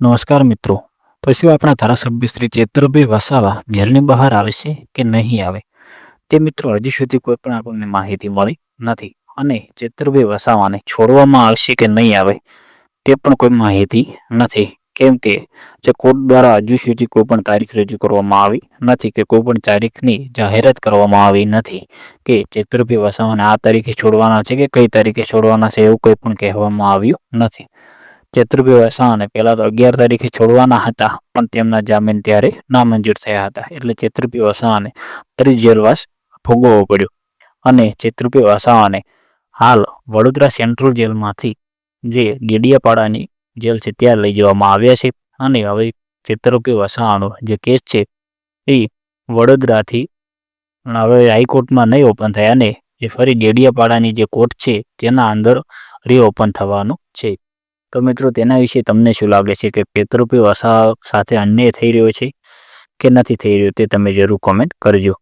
નમસ્કાર મિત્રો. પછી આપણા ધારાસભ્ય શ્રી ચેતરભાઈ વસાવા ઘેરની બહાર આવશે કે નહીં આવે? તે મિત્રો હજી સુધી કોઈ પણ આપણને માહિતી મળી નથી અને ચેતરભાઈ વસાવાને છોડવામાં આવશે કે નહીં આવે તે પણ કોઈ માહિતી નથી. કેમ કે જે કોર્ટ દ્વારા હજુ સુધી કોઈ પણ તારીખ રજૂ કરવામાં આવી નથી કે કોઈ પણ તારીખની જાહેરાત કરવામાં આવી નથી કે ચેતરભાઈ વસાવાને આ તારીખે છોડવાના છે કે કઈ તારીખે છોડવાના છે એવું કોઈ પણ કહેવામાં આવ્યું નથી. ચેતુરભાઈ વસાવાને પહેલાં તો અગિયાર તારીખે છોડવાના હતા, પણ તેમના જામીન ત્યારે નામંજૂર થયા હતા. એટલે ચેતુરભાઈ વસાવાને ફરી જેલવાસ ભોગવવો પડ્યો અને ચેતુરભાઈ વસાવાને હાલ વડોદરા સેન્ટ્રલ જેલમાંથી જે ગેડિયાપાડાની જેલ છે ત્યાં લઈ જવામાં આવ્યા છે. અને હવે ચેતુરભાઈ વસાવાનો જે કેસ છે એ વડોદરાથી હવે હાઈકોર્ટમાં નહીં ઓપન થયા અને એ ફરી ડેડિયાપાડાની જે કોર્ટ છે તેના અંદર રીઓપન થવાનું છે. તો મિત્રો, તેના વિશે તમને શું લાગે છે કે પેતૃપી વસા સાથે અન્યાય થઈ રહ્યો છે કે નથી થઈ રહ્યો તે તમે જરૂર કોમેન્ટ કરજો.